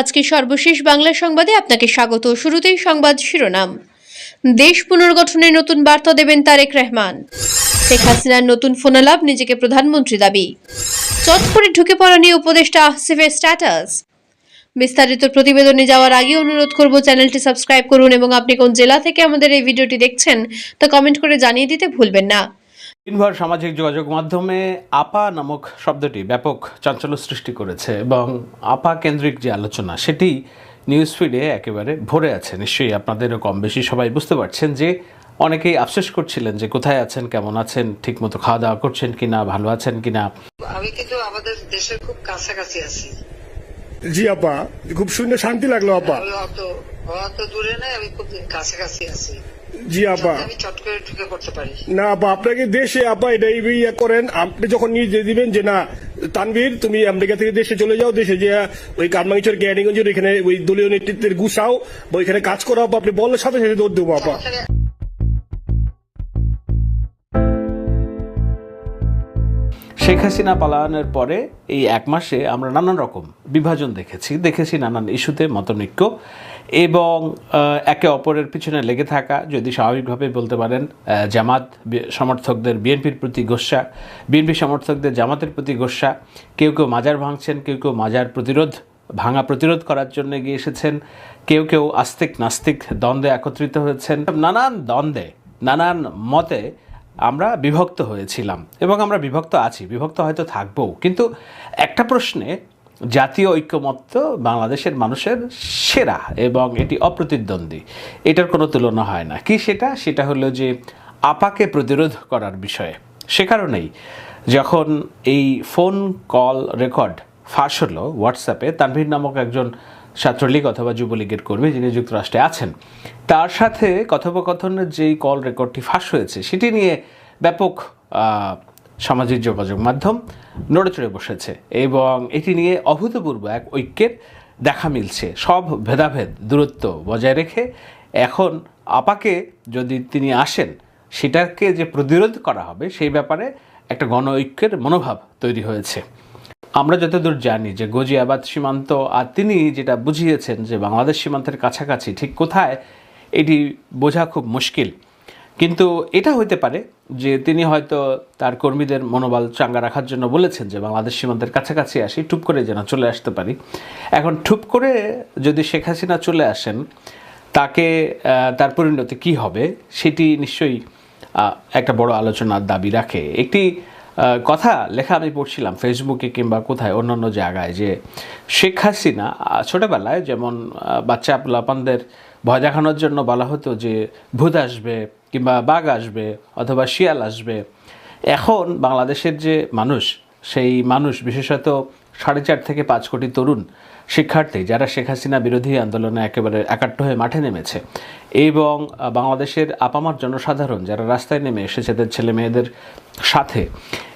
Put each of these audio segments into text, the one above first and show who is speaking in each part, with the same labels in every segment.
Speaker 1: আজকে সর্বশেষ বাংলা সংবাদে আপনাকে স্বাগত। শুরুতেই সংবাদ শিরোনাম। দেশ পুনর্গঠনে নতুন বার্তা দেবেন তারেক রহমান। শেখ হাসিনার নতুন ফোনালাপ নিজেকে প্রধানমন্ত্রী দাবি। চট করে ঢুকে পড়া নিয়ে উপদেষ্টা আসিফের স্ট্যাটাস। বিস্তারিত প্রতিবেদনে যাওয়ার আগে অনুরোধ করব চ্যানেলটি সাবস্ক্রাইব করুন এবং আপনি কোন জেলা থেকে আমাদের এই ভিডিওটি দেখছেন তা কমেন্ট করে জানিয়ে দিতে ভুলবেন না।
Speaker 2: দিনভর সামাজিক যোগাযোগ মাধ্যমে আপা নামক শব্দটি ব্যাপক চাঞ্চল্য সৃষ্টি করেছে এবং আপা কেন্দ্রিক যে আলোচনা সেটি নিউজ ফিডে একেবারে ভরে আছে। নিশ্চয়ই আপনাদেরও কম বেশি সবাই বুঝতে পারছেন যে অনেকেই আফসোস করছিলেন যে কোথায় আছেন কেমন আছেন ঠিকমতো খাওয়া দাওয়া করছেন কিনা ভালো আছেন কিনা।
Speaker 3: আমি কিন্তু আমাদের দেশের খুব কাছাকাছি আছি।
Speaker 4: জি আপা খুব শুনে শান্তি লাগল আপা।
Speaker 3: অত দূরে নাই আমি খুব কাছাকাছি আছি।
Speaker 4: জি আপা। না আপা আপনাকে দেশে আপা এটা ইয়ে করেন আপনি যখন নিজে দিবেন যে না তানভীর তুমি আমেরিকা থেকে দেশে চলে যাও দেশে যে ওই কারমাঙ্গিচর জ্ঞানীগঞ্জের এখানে ওই দলীয় নেতৃত্বের গুছাও বা ওইখানে কাজ করাও আপা আপনি বললে সাথে সাথে দৌড় দেবো আপা।
Speaker 2: শেখ হাসিনা পালায়নের পরে এই এক মাসে আমরা নানান রকম বিভাজন দেখেছি। দেখেছি নানান ইস্যুতে মতনৈক্য এবং একে অপরের পিছনে লেগে থাকা, যদি স্বাভাবিকভাবে বলতে পারেন জামাত সমর্থকদের বিএনপির প্রতি গোস্বা বিএনপি সমর্থকদের জামাতের প্রতি গোস্বা কেউ কেউ মাজার ভাঙছেন, কেউ কেউ মাজার প্রতিরোধ, ভাঙা প্রতিরোধ করার জন্য এগিয়ে এসেছেন, কেউ কেউ আস্তিক নাস্তিক দ্বন্দ্বে একত্রিত হয়েছেন। নানান দ্বন্দ্বে, নানান মতে আমরা বিভক্ত হয়েছিলাম এবং আমরা বিভক্ত আছি, বিভক্ত হয়তো থাকব কিন্তু একটা প্রশ্নে জাতীয় ঐক্যমত্য বাংলাদেশের মানুষের সেরা এবং এটি অপ্রতিদ্বন্দ্বী, এটার কোনো তুলনা হয় না। কি সেটা? সেটা হলো যে আপাকে প্রতিরোধ করার বিষয়ে। সে কারণেই যখন এই ফোন কল রেকর্ড ফাঁস হলো হোয়াটসঅ্যাপে, তানভীর নামক একজন ছাত্রলীগ অথবা যুবলীগের কর্মী যিনি যুক্তরাষ্ট্রে আছেন, তার সাথে কথোপকথনের যেই কল রেকর্ডটি ফাঁস হয়েছে, সেটি নিয়ে ব্যাপক সামাজিক যোগাযোগ মাধ্যম নড়েচড়ে বসেছে এবং এটি নিয়ে অভূতপূর্ব এক ঐক্যের দেখা মিলছে। সব ভেদাভেদ, দূরত্ব বজায় রেখে এখন আপাকে যদি তিনি আসেন, সেটাকে যে প্রতিরোধ করা হবে, সেই ব্যাপারে একটা গণ ঐক্যের মনোভাব তৈরি হয়েছে। আমরা যতদূর জানি যে গজিয়াবাদ সীমান্ত, আর তিনি যেটা বুঝিয়েছেন যে বাংলাদেশ সীমান্তের কাছাকাছি ঠিক কোথায়, এটি বোঝা খুব মুশকিল। কিন্তু এটা হইতে পারে যে তিনি হয়তো তার কর্মীদের মনোবল চাঙ্গা রাখার জন্য বলেছেন যে বাংলাদেশ সীমান্তের কাছাকাছি আসি, টুপ করে যেন চলে আসতে পারি। এখন টুপ করে যদি শেখ হাসিনা চলে আসেন, তাকে তার পরিণতি কী হবে, সেটি নিশ্চয়ই একটা বড় আলোচনার দাবি রাখে। একটি কথা লেখা আমি পড়ছিলাম ফেসবুকে কিংবা কোথায় অন্যান্য জায়গায় যে শেখ হাসিনা ছোটোবেলায় যেমন বাচ্চা পোলাপানদের ভয় দেখানোর জন্য বলা হতো যে ভূত আসবে কিংবা বাঘ আসবে অথবা শিয়াল আসবে। এখন বাংলাদেশের যে মানুষ, সেই মানুষ, বিশেষত সাড়ে চার থেকে পাঁচ কোটি তরুণ শিক্ষার্থী যারা শেখ হাসিনা বিরোধী আন্দোলনে একেবারে একাট্ট হয়ে মাঠে নেমেছে। এবং বাংলাদেশের আপামার জনসাধারণ যারা রাস্তায় নেমে এসেছে তাদের ছেলে মেয়েদের সাথে।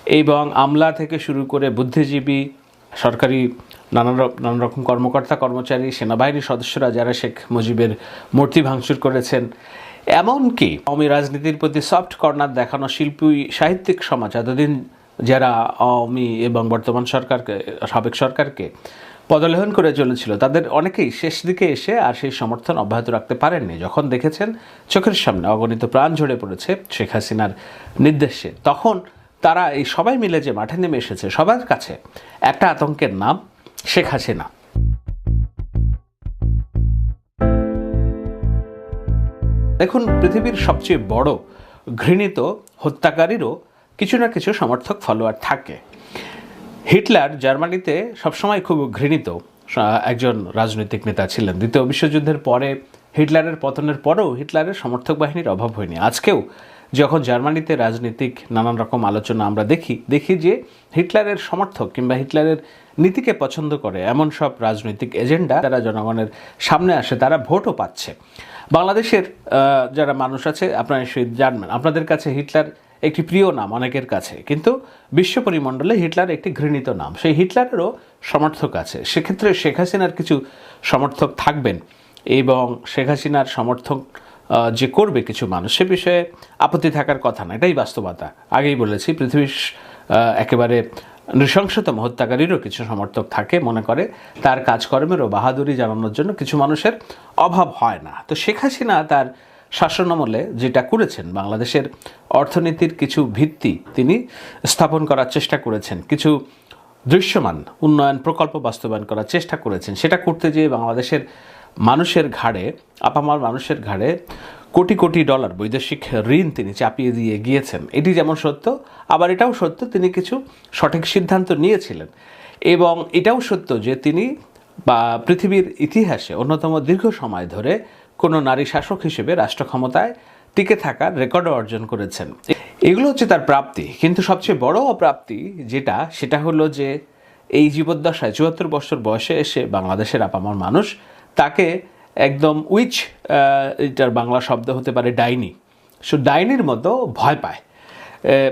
Speaker 2: এবং আমলা থেকে শুরু করে বুদ্ধিজীবী, সরকারি নানা নানা রকম কর্মকর্তা, কর্মচারী, সেনাবাহিনীর সদস্যরা যারা শেখ মুজিবের মূর্তি ভাঙচুর করেছেন। এমনকি আওয়ামী রাজনীতির প্রতি সফট কর্নার দেখানো শিল্পী, সাহিত্যিক সমাজ, এতদিন যারা আওয়ামী এবং বর্তমান সরকারকে, সাবেক সরকারকে পদলেহন করে চলেছিল তাদের অনেকেই শেষ দিকে এসে আর সেই সমর্থন অব্যাহত রাখতে পারেননি। যখন দেখেছেন চোখের সামনে অগণিত প্রাণ ঝরে পড়েছে শেখ হাসিনার নির্দেশে, তখন তারা এই সবাই মিলে যে মাঠে নেমে এসেছে, সবার কাছে একটা আতঙ্কের নাম শেখ হাসিনা। দেখুন, পৃথিবীর সবচেয়ে বড় ঘৃণিত হত্যাকারীরও কিছু না কিছু সমর্থক ফলোয়ার থাকে। হিটলার জার্মানিতে সবসময় খুব ঘৃণিত একজন রাজনৈতিক নেতা ছিলেন। দ্বিতীয় বিশ্বযুদ্ধের পরে হিটলারের পতনের পরেও হিটলারের সমর্থক বাহিনীর অভাব হয়নি। আজকেও যখন জার্মানিতে রাজনৈতিক নানান রকম আলোচনা আমরা দেখি দেখি যে হিটলারের সমর্থক কিংবা হিটলারের নীতিকে পছন্দ করে এমন সব রাজনৈতিক এজেন্ডা যারা জনগণের সামনে আসে, তারা ভোটও পাচ্ছে। বাংলাদেশের যারা মানুষ আছে, আপনারা নিশ্চয়ই জানবেন, আপনাদের কাছে হিটলার একটি প্রিয় নাম অনেকের কাছে, কিন্তু বিশ্ব পরিমণ্ডলে হিটলার একটি ঘৃণিত নাম। সেই হিটলারেরও সমর্থক আছে। সেক্ষেত্রে শেখ হাসিনার কিছু সমর্থক থাকবেন এবং শেখ হাসিনার সমর্থক যে করবে কিছু মানুষ, সে বিষয়ে আপত্তি থাকার কথা না। এটাই বাস্তবতা। আগেই বলেছি, পৃথিবীর একেবারে নৃশংসতম হত্যাকারীরও কিছু সমর্থক থাকে, মনে করে। তার কাজকর্মেরও বাহাদুরি জানানোর জন্য কিছু মানুষের অভাব হয় না। তো শেখ হাসিনা তার শাসনামলে যেটা করেছেন, বাংলাদেশের অর্থনীতির কিছু ভিত্তি তিনি স্থাপন করার চেষ্টা করেছেন, কিছু দৃশ্যমান উন্নয়ন প্রকল্প বাস্তবায়ন করার চেষ্টা করেছেন, সেটা করতে যেয়ে বাংলাদেশের মানুষের ঘাড়ে, আপামার মানুষের ঘাড়ে কোটি কোটি ডলার বৈদেশিক ঋণ তিনি চাপিয়ে দিয়ে গিয়েছেন। এটি যেমন সত্য, আবার এটাও সত্য, তিনি কিছু সঠিক সিদ্ধান্ত নিয়েছিলেন। এবং এটাও সত্য যে তিনি বা পৃথিবীর ইতিহাসে অন্যতম দীর্ঘ সময় ধরে কোনো নারী শাসক হিসেবে রাষ্ট্র ক্ষমতায় টিকে থাকার রেকর্ডও অর্জন করেছেন। এগুলো হচ্ছে তার প্রাপ্তি কিন্তু সবচেয়ে বড় অপ্রাপ্তি যেটা সেটা হলো যে এই জীবদ্দশায় চুয়াত্তর বছর বয়সে এসে বাংলাদেশের আপামর মানুষ তাকে একদম উইচ এটার বাংলা শব্দ হতে পারে ডাইনি। সো ডাইনির মতো ভয় পায়।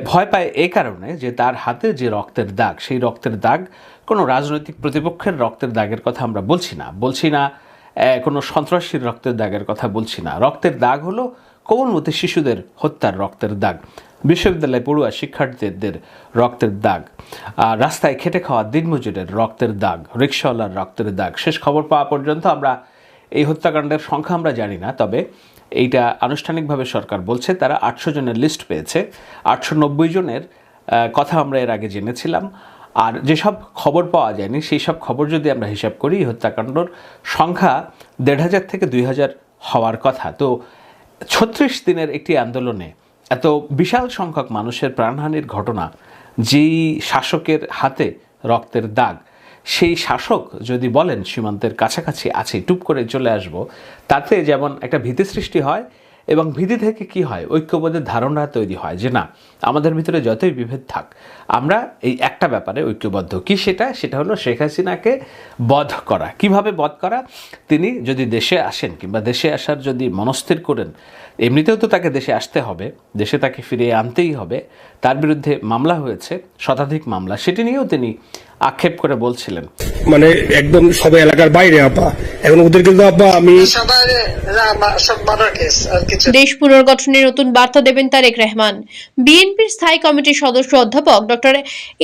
Speaker 2: ভয় পায় এই কারণে যে তার হাতে যে রক্তের দাগ সেই রক্তের দাগ কোনো রাজনৈতিক প্রতিপক্ষের রক্তের দাগের কথা আমরা বলছি না। বলছি না এ, কোনো সন্ত্রাসীর রক্তের দাগের কথা বলছি না। রক্তের দাগ হলো কোমলমতি শিশুদের হত্যার রক্তের দাগ। বিশ্ববিদ্যালয়ে পড়ুয়া শিক্ষার্থীদের রক্তের দাগ। আর রাস্তায় খেটে খাওয়া দিনমজুরের রক্তের দাগ, রিক্সাওয়ালার রক্তের দাগ। শেষ খবর পাওয়া পর্যন্ত আমরা এই হত্যাকাণ্ডের সংখ্যা আমরা জানি না, তবে এইটা আনুষ্ঠানিকভাবে সরকার বলছে, তারা আটশো জনের লিস্ট পেয়েছে। আটশো নব্বই জনের কথা আমরা এর আগে জেনেছিলাম। আর যেসব খবর পাওয়া যায়নি সেই সব খবর যদি আমরা হিসাব করি হত্যাকাণ্ডর সংখ্যা দেড় হাজার থেকে দুই হাজার হওয়ার কথা। তো ছত্রিশ দিনের একটি আন্দোলনে এত বিশাল সংখ্যক মানুষের প্রাণহানির ঘটনা, যেই শাসকের হাতে রক্তের দাগ, সেই শাসক যদি বলেন সীমান্তের কাছাকাছি আছে, টুপ করে চলে আসব, তাতে যেমন একটা ভীতি সৃষ্টি হয় এবং ভীতি থেকে কি হয়? ঐক্যবোধের ধারণা তৈরি হয় যে না, আমাদের ভিতরে যতই বিভেদ থাক, আমরা এই একটা ব্যাপারে ঐক্যবদ্ধ। কি সেটা? সেটা হলো শেখ হাসিনাকে বধ করা। কীভাবে বধ করা? তিনি যদি দেশে আসেন কিংবা দেশে আসার যদি মনস্থির করেন এমনিতেও তো তাকে দেশে আসতে হবে দেশে তাকে ফিরিয়ে আনতেই হবে। তার বিরুদ্ধে মামলা হয়েছে শতাধিক মামলা। সেটি নিয়েও তিনি আক্ষেপ করে বলছিলেন।
Speaker 4: মানে একদম সবাই এলাকার বাইরে আপা। এখন ওদেরকে তো আপা আমি
Speaker 1: দেশ পুনর্গঠনের নতুন বার্তা দেবেন তারেক রহমান। বিএনপির স্থায়ী কমিটির সদস্য অধ্যাপক doctor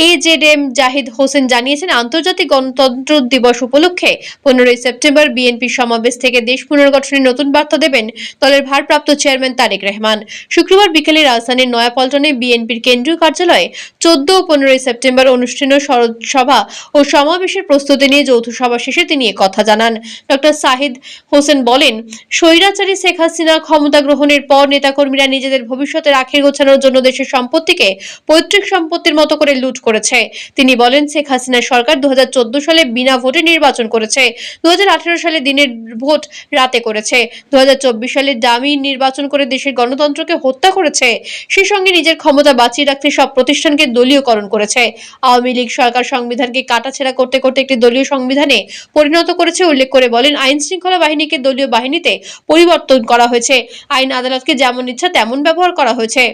Speaker 1: A Z M Zahid Hossain জানিয়েছেন আন্তর্জাতিক গণতন্ত্র দিবস উপলক্ষে পনেরোই সেপ্টেম্বর বিএনপির সমাবেশ থেকে দেশ পুনর্গঠনের নতুন বার্তা দেবেন দলের ভারপ্রাপ্ত চেয়ারম্যান তারেক রহমান। শুক্রবার বিকেলে রাজধানীর নয়াপল্টনে বিএনপির কেন্দ্রীয় কার্যালয়ে চোদ্দ ও পনেরোই সেপ্টেম্বর অনুষ্ঠেয় শরৎ সভা ও সমাবেশের প্রস্তুতি নিয়ে যৌথ সভা শেষে তিনি কথা জানান। ডক্টর সাহিদ হোসেন বলেন, স্বৈরাচারী শেখ হাসিনা ক্ষমতা গ্রহণের পর নেতাকর্মীরা নিজেদের ভবিষ্যতের আখের গোছানোর জন্য দেশের সম্পত্তিকে পৈতৃক সম্পত্তির মতো করে লুট করেছে। তিনি বলেন, শেখ হাসিনা সরকার দু হাজার চোদ্দ সালে বিনা ভোটে নির্বাচন করেছে। দু হাজার আঠারো সালে দিনের ভোট রাতে করেছে। দু হাজার চব্বিশ সালে দামি নির্বাচন করে দেশের গণতন্ত্রকে হত্যা করেছে, সেই সঙ্গে নিজের ক্ষমতা বাঁচিয়ে রাখতে সব প্রতিষ্ঠানকে দলীয়করণ করেছে। আওয়ামী লীগ সরকার সংবিধানকে কাটাছেড়া করতে করতে একটি দলীয় সংবিধানে পরিণত করেছে, উল্লেখ করে বলেন, আইন শৃঙ্খলা বাহিনীকে দলীয় বাহিনীতে পরিবর্তন করা হয়েছে। আইন আদালতকে যেমন ইচ্ছা তেমন ব্যবহার করা হয়েছে।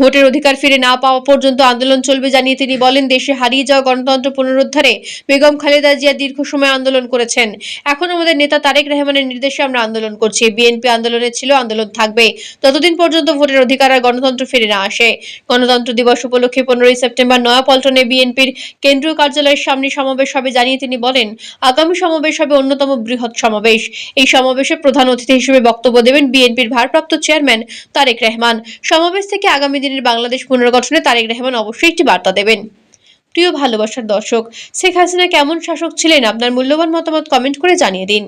Speaker 1: ভোটের অধিকার ফিরে না পাওয়া পর্যন্ত আন্দোলন চলবে জানিয়ে তিনি বলেন, দেশে হারিয়ে যাওয়া গণতন্ত্র পুনরুদ্ধারে বেগম খালেদা জিয়া দীর্ঘ সময় আন্দোলন করেছেন। এখন আমাদের নেতা তারেক রহমানের নির্দেশে আমরা আন্দোলন করছি। বিএনপি আন্দোলনে ছিল, আন্দোলন থাকবে। ততদিন পর্যন্ত ভোটের অধিকার আর গণতন্ত্র ফিরে না আসে। গণতন্ত্র দিবস উপলক্ষে পনেরোই সেপ্টেম্বর নয়াপল্টনে বিএনপির কেন্দ্রীয় কার্যালয়ের সামনে সমাবেশ হবে জানিয়ে তিনি বলেন, আগামী সমাবেশ হবে অন্যতম বৃহৎ সমাবেশ। এই সমাবেশে প্রধান অতিথি হিসেবে বক্তব্য দেবেন বিএনপির ভারপ্রাপ্ত চেয়ারম্যান তারেক রহমান। সমাবেশ থেকে আগামী দিনের বাংলাদেশ পুনর্গঠনে তারেক রহমান অবশ্যই একটি বার্তা দেবেন। প্রিয় ভালোবাসার দর্শক, শেখ হাসিনা কেমন শাসক ছিলেন? আপনার মূল্যবান মতামত কমেন্ট করে জানিয়ে দিন।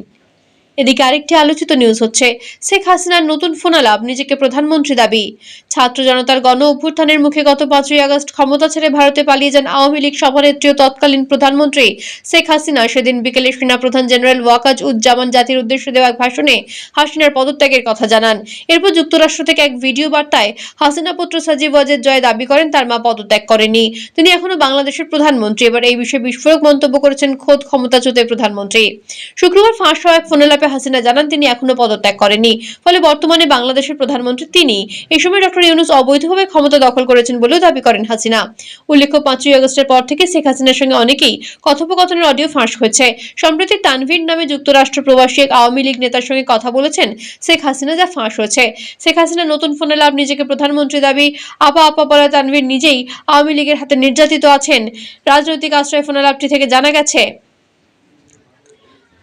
Speaker 1: এদিকে আরেকটি আলোচিত নিউজ হচ্ছে, শেখ হাসিনার নতুন ফোনালাপ নিজেকে প্রধানমন্ত্রী দাবি। ছাত্র জনতার গণ অভ্যুত্থানের মুখে গত পাঁচই আগস্ট ক্ষমতা ছেড়ে ভারতে পালিয়ে যান আওয়ামী লীগ সভানেত্রী ও তৎকালীন প্রধানমন্ত্রী শেখ হাসিনা। সেদিন বিকেলে সেনা প্রধান জেনারেল ওয়াকাজ উজ্জামান জাতির উদ্দেশ্যে দেওয়া এক ভাষণে হাসিনার পদত্যাগের কথা জানান। এরপর যুক্তরাষ্ট্র থেকে এক ভিডিও বার্তায় হাসিনা পুত্র সাজিব ওয়াজেদ জয় দাবি করেন, তার মা পদত্যাগ করেনি তিনি এখনও বাংলাদেশের প্রধানমন্ত্রী। এবার এই বিষয়ে বিস্ফোরক মন্তব্য করেছেন খোদ ক্ষমতাচ্যুত এই প্রধানমন্ত্রী। শুক্রবার ফাঁস হওয়া এক ফোনালাপে তবে হাসিনা জানান তিনি এখনও পদত্যাগ করেননি। ফলে বর্তমানে বাংলাদেশের প্রধানমন্ত্রী তিনি। এই সময় ডক্টর ইউনুস অবৈধভাবে ক্ষমতা দখল করেছেন বলেও দাবি করেন হাসিনা। উল্লেখ্য, পাঁচই আগস্টের পর থেকে শেখ হাসিনার সঙ্গে অনেকেই কথোপকথনের অডিও ফাঁস হয়েছে। সম্প্রতি তানভীর নামে যুক্তরাষ্ট্র প্রবাসী এক আওয়ামী লীগ নেতার সঙ্গে কথা বলেছেন শেখ হাসিনা যা ফাঁস হয়েছে। শেখ হাসিনা নতুন ফোনে লাভ নিজেকে প্রধানমন্ত্রী দাবি, আপা আপা বলা তানভীর নিজেই আওয়ামী লীগের হাতে নির্যাতিত আছেন। রাজনৈতিক আশ্রয় ফোনে লাভটি থেকে জানা গেছে।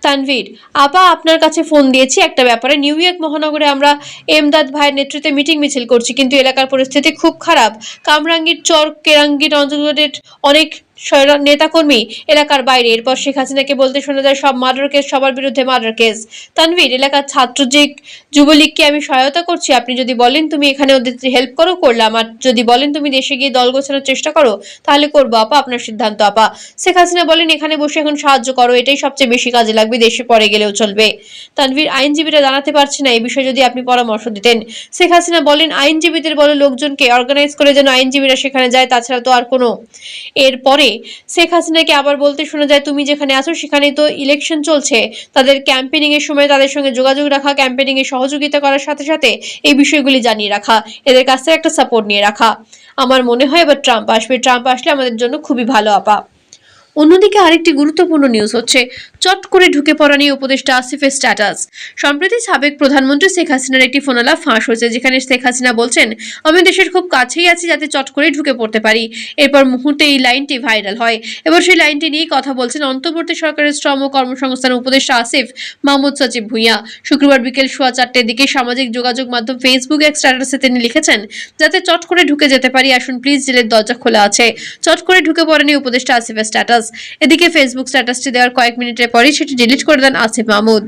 Speaker 1: তানভীর, আপা আপনার কাছে ফোন দিয়েছি একটা ব্যাপারে। নিউ ইয়র্ক মহানগরে আমরা এমদাদ ভাইয়ের নেতৃত্বে মিটিং মিছিল করছি, কিন্তু এলাকার পরিস্থিতি খুব খারাপ। কামরাঙ্গীর চর, কেরাঙ্গীর অঞ্চলের অনেক নেতাকর্মী এলাকার বাইরে। এরপর শেখ হাসিনাকে বলতে শোনা যায়, সব মার্ডার কেস, সবার বিরুদ্ধে মার্ডার কেস। তানভীর, এলাকার ছাত্রলীগ যুবলীগকে আমি সহায়তা করছি। আপনি যদি বলেন তুমি এখানে ওদের হেল্প করো, করলাম। আর যদি বলেন তুমি দেশে গিয়ে দল গোছানোর চেষ্টা করো, তাহলে করব। আপা, আপনার সিদ্ধান্ত, আপা। শেখ হাসিনা বলেন, এখানে বসে এখন সাহায্য করো, এটাই সবচেয়ে বেশি কাজে লাগবে, দেশে পরে গেলেও চলবে। তানভীর আইনজীবীরা জানাতে পারছে না, এই বিষয়ে যদি আপনি পরামর্শ দিতেন। শেখ হাসিনা বলেন, আইনজীবীদের বলে, লোকজনকে অর্গানাইজ করে যেন আইনজীবীরা সেখানে যায়, তাছাড়া তো আর কোনো এরপরে শেখ হাসিনাকে আবার বলতে শোনা যায়, তুমি যেখানে আছো সেখানে তো ইলেকশন চলছে। তাদের ক্যাম্পেনিং এর সময় তাদের সঙ্গে যোগাযোগ রাখা ক্যাম্পেনিং এ সহযোগিতা করার সাথে সাথে এই বিষয়গুলি জানিয়ে রাখা, এদের কাছ থেকে একটা সাপোর্ট নিয়ে রাখা। আমার মনে হয় এবার ট্রাম্প আসবে। ট্রাম্প আসলে আমাদের জন্য খুবই ভালো, আপা। অন্যদিকে আরেকটি গুরুত্বপূর্ণ নিউজ হচ্ছে, চট করে ঢুকে পড়া নিয়ে উপদেষ্টা আসিফের স্ট্যাটাস সম্প্রতি সাবেক প্রধানমন্ত্রী শেখ হাসিনার একটি ফোনালা ফাঁস হয়েছে, যেখানে শেখ হাসিনা বলছেন, আমি দেশের খুব কাছেই আছি যাতে চট করে ঢুকে পড়তে পারি। এরপর মুহূর্তে এই লাইনটি ভাইরাল হয়। এবার সেই লাইনটি নিয়ে কথা বলছেন অন্তর্বর্তী সরকারের শ্রম ও কর্মসংস্থান উপদেষ্টা আসিফ মাহমুদ সচিব ভুঁইয়া। শুক্রবার বিকেল সোয়া চারটের দিকে সামাজিক যোগাযোগ মাধ্যম ফেসবুকে এক স্ট্যাটাসে তিনি লিখেছেন, যাতে চট করে ঢুকে যেতে পারি, আসুন প্লিজ জেলের দরজা খোলা আছে। চট করে ঢুকে পড়েনি উপদেষ্টা আসিফের স্ট্যাটাস এদিকে ফেসবুক স্ট্যাটাসটি দেওয়ার কয়েক মিনিটের পরই সেটি ডিলিট করে দেন আসিফ মাহমুদ।